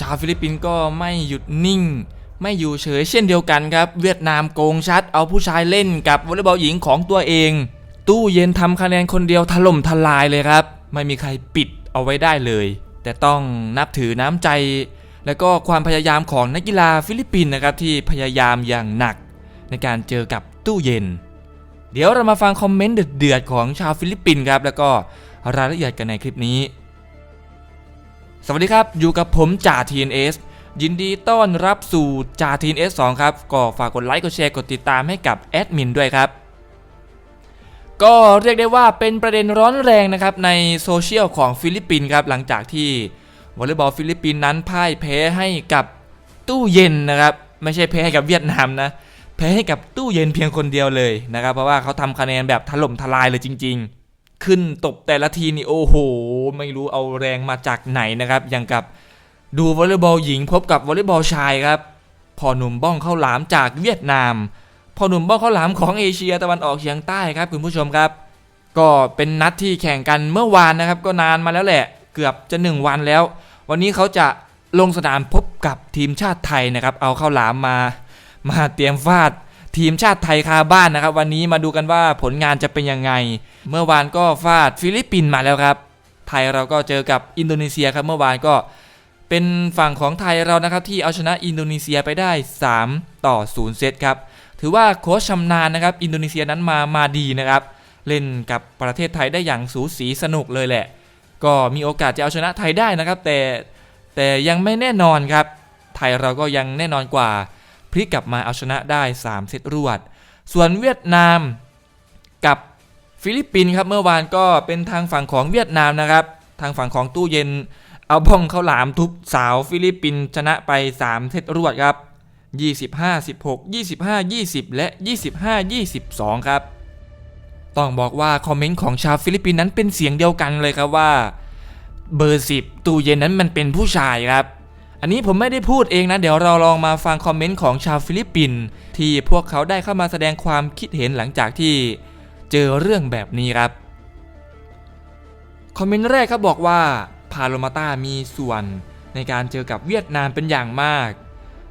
ชาวฟิลิปปินส์ก็ไม่หยุดนิ่ง ไม่อยู่เฉยเช่นเดียวกันครับ เวียดนามโกงชัด เอาผู้ชายเล่นกับวอลเลย์บอลหญิงของตัวเอง ตู้เย็นทำคะแนนคนเดียวถล่มทลายเลยครับ ไม่มีใครปิดเอาไว้ได้เลย แต่ต้องนับถือน้ำใจ และก็ความพยายามของนักกีฬาฟิลิปปินส์นะครับที่พยายามอย่างหนัก ในการเจอกับตู้เย็น เดี๋ยวเรามาฟังคอมเมนต์เดือดๆของชาวฟิลิปปินส์ครับแล้วก็รายละเอียดกันในคลิปนี้ สวัสดีครับ อยู่กับผมจ่า TNS ยินดีต้อนรับสู่จ่า TNS 2 ครับ ก็ฝากกดไลค์ กดแชร์ กดติดตามให้กับแอดมินด้วยครับ ก็เรียกได้ว่าเป็นประเด็นร้อนแรงนะครับ ในโซเชียลของฟิลิปปินส์ครับ หลังจากที่วอลเลย์บอลฟิลิปปินส์นั้นพ่ายแพ้ให้กับตู้เย็นนะครับ ไม่ใช่แพ้ให้กับเวียดนามนะ แพ้ให้กับตู้เย็นเพียงคนเดียวเลยนะครับ เพราะว่าเขาทำคะแนนแบบถล่มทลายเลยจริง ๆ ขึ้นตบแต่ละทีนี่โอ้โห ไม่รู้เอาแรงมาจากไหนนะครับ อย่างกับดูวอลเลย์บอลหญิงพบกับวอลเลย์บอลชายครับ พอหนุ่มบ้องเข้าหลามจากเวียดนาม พอหนุ่มบ้องเข้าหลามของเอเชียตะวันออกเฉียงใต้ครับคุณผู้ชมครับ ก็เป็นนัดที่แข่งกันเมื่อวานนะครับ ก็นานมาแล้วแหละ เกือบจะ 1 วันแล้ว วันนี้เขาจะลงสนามพบกับทีมชาติไทยนะครับ เอาเข้าหลามมา มาเตรียมฟาด ทีมชาติไทยคาบ้านนะครับ วันนี้มาดูกันว่าผลงานจะเป็นยังไง เมื่อวานก็ฟาดฟิลิปปินส์มาแล้วครับ ไทยเราก็เจอกับอินโดนีเซียครับเมื่อวานก็เป็นฝั่งของไทยเรานะครับที่เอาชนะอินโดนีเซียไปได้ 3 ต่อ 0 เซตครับ ถือว่าโค้ชชำนาญนะครับ อินโดนีเซียนั้นมามาดีนะครับ เล่นกับประเทศไทยได้อย่างสูสีสนุกเลยแหละ ก็มีโอกาสจะเอาชนะไทยได้นะครับ แต่แต่ยังไม่แน่นอนครับ ไทยเราก็ยังแน่นอนกว่า พลิกกลับมาเอาชนะได้ 3 เซตรวด ส่วนเวียดนามกับฟิลิปปินส์ครับเมื่อวานก็เป็นทางฝั่งของเวียดนามนะครับ ทางฝั่งของตู้เย็น เอาบ้องข้าหลามทุบสาวฟิลิปปินส์ชนะไป 3 เซตรวดครับ 25 16 25 20 และ 25 22 ครับ ต้องบอกว่าคอมเมนต์ของชาวฟิลิปปินส์นั้นเป็นเสียงเดียวกันเลยครับว่า เบอร์ 10 ตู้เย็นนั้นมันเป็นผู้ชายครับ อันนี้ผมไม่ได้พูดเองนะ เดี๋ยวเราลองมาฟังคอมเมนต์ของชาวฟิลิปปินส์ที่พวกเขาได้เข้ามาแสดงความคิดเห็นหลังจากที่เจอเรื่องแบบนี้ครับ คอมเมนต์แรกครับบอกว่าพาโลมาตามีส่วนในการเจอกับเวียดนามเป็นอย่างมาก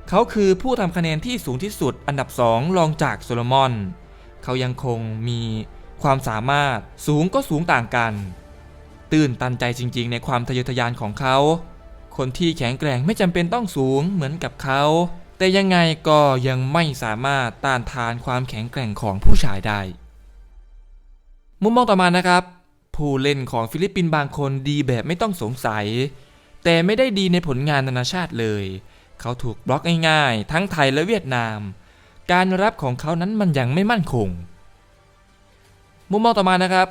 เขาคือผู้ทำคะแนนที่สูงที่สุดอันดับ 2 รองจากโซโลมอน เขายังคงมีความสามารถสูงก็สูงต่างกัน ตื่นตันใจจริงๆ ในความทะเยอทะยานของเขา คนที่แข็งแกร่งไม่จำเป็นต้องสูงเหมือนกับเขา แต่ยังไงก็ยังไม่สามารถต้านทานความแข็งแกร่งของผู้ชายได้ มุมมองต่อมานะครับ ผู้เล่นของฟิลิปปินส์บางคนดีแบบไม่ต้องสงสัย แต่ไม่ได้ดีในผลงานนานาชาติเลย เขาถูกบล็อกง่ายๆ ทั้งไทยและเวียดนาม การรับของเขานั้นมันยังไม่มั่นคง มุมมองต่อมานะครับ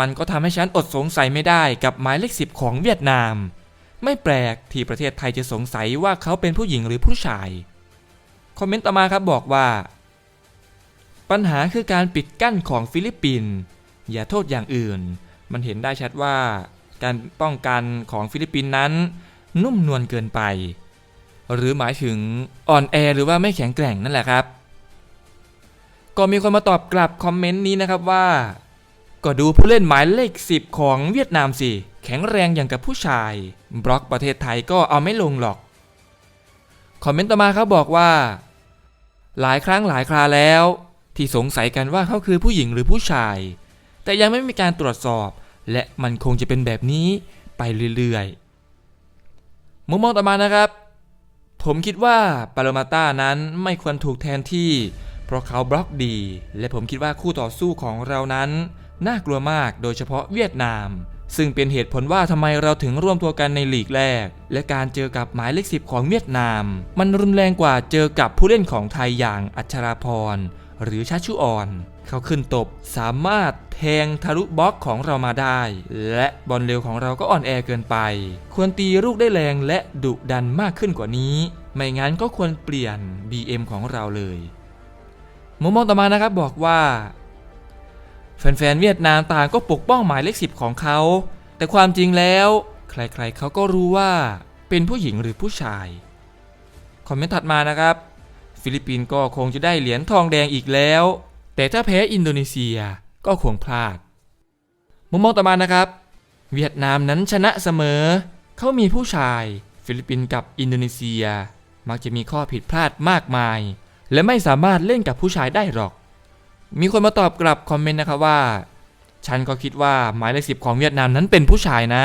มันก็ทำให้ฉันอดสงสัยไม่ได้กับหมายเลขสิบของเวียดนาม ไม่แปลกที่ประเทศไทยจะสงสัยว่าเขาเป็นผู้หญิงหรือผู้ชาย คอมเมนต์ต่อมาครับบอกว่า ปัญหาคือการปิดกั้นของฟิลิปปินส์อย่าโทษอย่างอื่น มันเห็นได้ชัดว่า การป้องกันของฟิลิปปินส์นั้น นุ่มนวลเกินไป หรือหมายถึงอ่อนแอหรือว่าไม่แข็งแกร่งนั่นแหละครับ ก็มีคนมาตอบกลับคอมเมนต์นี้นะครับว่า ก็ดูผู้เล่นหมายเลข 10 ของเวียดนามสิ แข็งแรงอย่างกับผู้ชาย บล็อกประเทศไทยก็เอาไม่ลงหรอก คอมเมนต์ต่อมาเขาบอกว่า หลายครั้งหลายคราแล้ว ที่สงสัยกันว่าเขาคือผู้หญิงหรือผู้ชาย แต่ยังไม่มีการตรวจสอบ และมันคงจะเป็นแบบนี้ไปเรื่อยๆ มุมมองต่อมานะครับ ผมคิดว่าปาโลมาต้านั้นไม่ควรถูกแทนที่ เพราะเขาบล็อกดี และผมคิดว่าคู่ต่อสู้ของเรานั้น น่ากลัวมากโดยเฉพาะเวียดนาม ซึ่งเป็นเหตุผลว่าทำไมเราถึงร่วมตัวกันในลีกแรก และการเจอกับหมายเลขสิบของเวียดนาม มันรุนแรงกว่าเจอกับผู้เล่นของไทยอย่างอัชราพรหรือชาชุออน เขาขึ้นตบสามารถแทงทะลุบล็อกของเรามาได้ และบอลเร็วของเราก็อ่อนแอเกินไป ควรตีลูกได้แรงและดุดันมากขึ้นกว่านี้ ไม่งั้นก็ควรเปลี่ยน BM ของเราเลยมุมมองต่อมานะครับบอกว่า แฟนๆเวียดนามต่างก็ปกป้องหมายเลขสิบของเขา แต่ความจริงแล้ว ใครๆเขาก็รู้ว่าเป็นผู้หญิงหรือผู้ชาย คอมเมนต์ถัดมานะครับ ฟิลิปปินส์ก็คงจะได้เหรียญทองแดงอีกแล้ว แต่ถ้าแพ้อินโดนีเซียก็คงพลาด มุมมองต่อมานะครับ เวียดนามนั้นชนะเสมอ เขามีผู้ชายฟฟิลิปปินส์กับอินโดนีเซีย มักจะมีข้อผิดพลาดมากมาย และไม่สามารถเล่นกับผู้ชายได้หรอก มีคนมาตอบกลับคอมเมนต์นะครับว่า ฉันก็คิดว่าหมายเลขสิบของเวียดนามนั้นเป็นผู้ชายนะ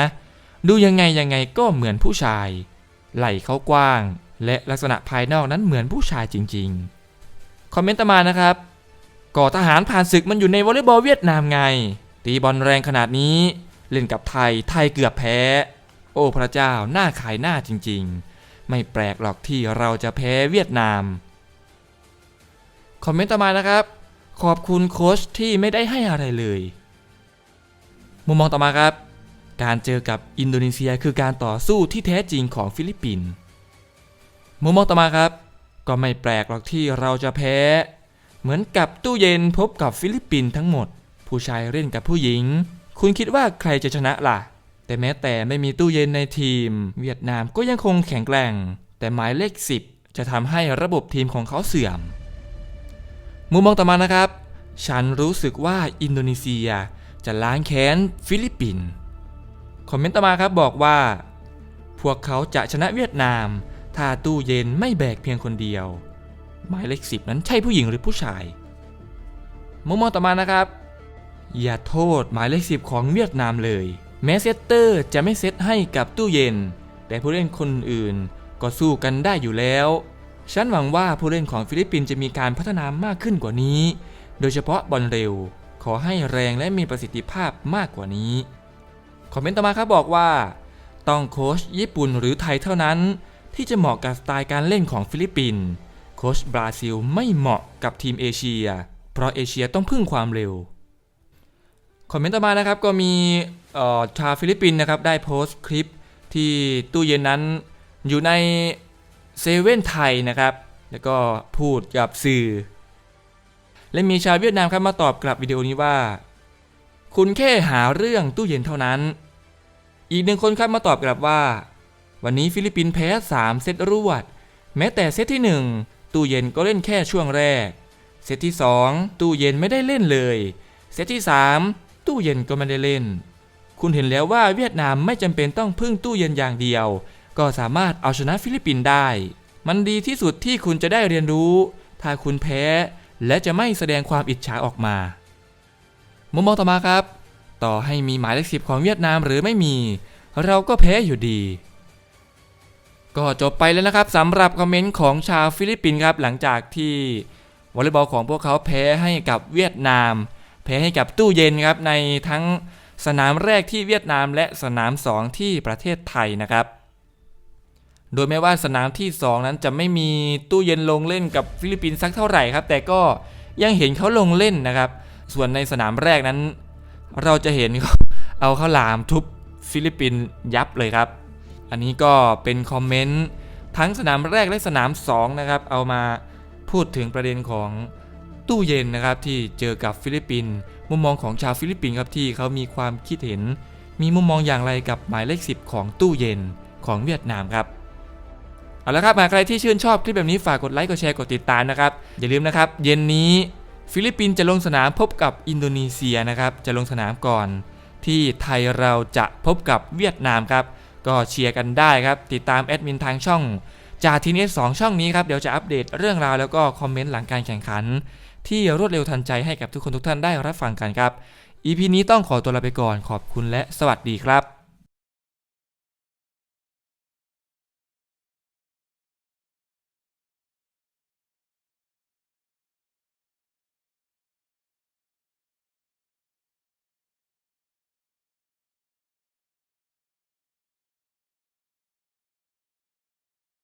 ดูยังไงยังไงก็เหมือนผู้ชาย ไหล่เขากว้าง และลักษณะภายนอกนั้นเหมือนผู้ชายจริงๆ คอมเมนต์ต่อมานะครับก่อทหารผ่านศึกมันอยู่ในวอลเลย์บอลเวียดนามไง ตีบอลแรงขนาดนี้ เล่นกับไทยไทยเกือบแพ้ โอ้พระเจ้าหน้าขายหน้าจริงๆ ไม่แปลกหรอกที่เราจะแพ้เวียดนาม คอมเมนต์ต่อมานะครับ ขอบคุณโค้ชที่ไม่ได้ให้อะไรเลย มุมมองต่อมาครับ การเจอกับอินโดนีเซียคือการต่อสู้ที่แท้จริงของฟิลิปปินส์มุมมองต่อมาครับ ก็ไม่แปลกหรอกที่เราจะแพ้ เหมือนกับตู้เย็นพบกับฟิลิปปินส์ทั้งหมด ผู้ชายเล่นกับผู้หญิง คุณคิดว่าใครจะชนะล่ะ แต่แม้แต่ไม่มีตู้เย็นในทีม เวียดนามก็ยังคงแข็งแกร่ง แต่หมายเลข 10 จะทำให้ระบบทีมของเขาเสื่อม มุมมองต่อมานะครับ ฉันรู้สึกว่าอินโดนีเซียจะล้างแค้นฟิลิปปินส์คอมเมนต์ต่อมาครับบอกว่า พวกเขาจะชนะเวียดนาม ถ้าตู้เย็นไม่แบกเพียงคนเดียว หมายเลขสิบนั้นใช่ผู้หญิงหรือผู้ชาย มุมมองต่อมานะครับ อย่าโทษหมายเลขสิบของเวียดนามเลยแม้เซตเตอร์จะไม่เซตให้กับตู้เย็น แต่ผู้เล่นคนอื่นก็สู้กันได้อยู่แล้ว ฉันหวังว่าผู้เล่นของฟิลิปปินส์จะมีการพัฒนามากขึ้นกว่านี้ โดยเฉพาะบอลเร็ว ขอให้แรงและมีประสิทธิภาพมากกว่านี้ คอมเมนต์ต่อมาครับบอกว่า ต้องโค้ชญี่ปุ่นหรือไทยเท่านั้น ที่จะเหมาะกับสไตล์การเล่นของฟิลิปปินส์ โค้ชบราซิลไม่เหมาะกับทีมเอเชีย เพราะเอเชียต้องพึ่งความเร็ว คอมเมนต์ต่อมานะครับก็มีชาวฟิลิปปินส์นะครับได้โพสต์คลิปที่ตู้เย็นนั้นอยู่ใน เซเว่นไทยนะครับ แล้วก็พูดกับสื่อ และมีชาวเวียดนามครับมาตอบกลับวิดีโอนี้ว่า คุณแค่หาเรื่องตู้เย็นเท่านั้น อีกหนึ่งคนครับมาตอบกลับว่า วันนี้ฟิลิปปินส์แพ้ 3 เซตรวด แม้แต่เซตที่ 1 ตู้เย็นก็เล่นแค่ช่วงแรก เซตที่ 2 ตู้เย็นไม่ได้เล่นเลย เซตที่ 3 ตู้เย็นก็ไม่ได้เล่น คุณเห็นแล้วว่าเวียดนามไม่จำเป็นต้องพึ่งตู้เย็นอย่างเดียว ก็สามารถเอาชนะฟิลิปปินส์ได้ มันดีที่สุดที่คุณจะได้เรียนรู้ ถ้าคุณแพ้ และจะไม่แสดงความอิจฉาออกมา มุมมองต่อมาครับ ต่อให้มีหมายเลขสิบของเวียดนามหรือไม่มี เราก็แพ้อยู่ดี ก็จบไปแล้วนะครับสำหรับคอมเมนต์ของชาวฟิลิปปินส์ครับหลังจากที่วอลเลย์บอลของพวกเขาแพ้ให้กับเวียดนาม แพ้ให้กับตู้เย็นครับในทั้งสนามแรกที่เวียดนามและสนาม 2 ที่ประเทศไทยนะครับ โดยแม้ว่าสนามที่ 2 นั้นจะไม่มีตู้เย็นลงเล่นกับฟิลิปปินส์สักเท่าไหร่ครับ แต่ก็ยังเห็นเขาลงเล่นนะครับ ส่วนในสนามแรกนั้น เราจะเห็นเขาเอาข้าวหลามทุบฟิลิปปินส์ยับเลยครับ อันนี้ก็เป็นคอมเมนต์ทั้งสนามแรกและสนาม 2 นะครับ เอามาพูดถึงประเด็นของตู้เย็นนะครับที่เจอกับฟิลิปปินส์มุมมองของชาวฟิลิปปินส์ครับที่เขามีความคิดเห็น มีมุมมองอย่างไรกับหมายเลข 10 ของตู้เย็นของเวียดนามครับ เอาละครับหากใครที่ชื่นชอบคลิปแบบนี้ฝากกดไลค์กดแชร์กดติดตามนะครับอย่าลืมนะครับเย็นนี้ฟิลิปปินส์จะลงสนามพบกับอินโดนีเซียนะครับจะลงสนามก่อน ที่ไทยเราจะพบกับเวียดนามครับก็เชียร์กันได้ครับติดตามแอดมินทางช่องจาทีเนสสองช่องนี้ครับเดี๋ยวจะอัปเดตเรื่องราวแล้วก็คอมเมนต์หลังการแข่งขัน ที่รวดเร็วทันใจให้กับทุกคนทุกท่านได้รับฟังกันครับ EP นี้ต้องขอตัวลาไปก่อนขอบคุณและสวัสดีครับ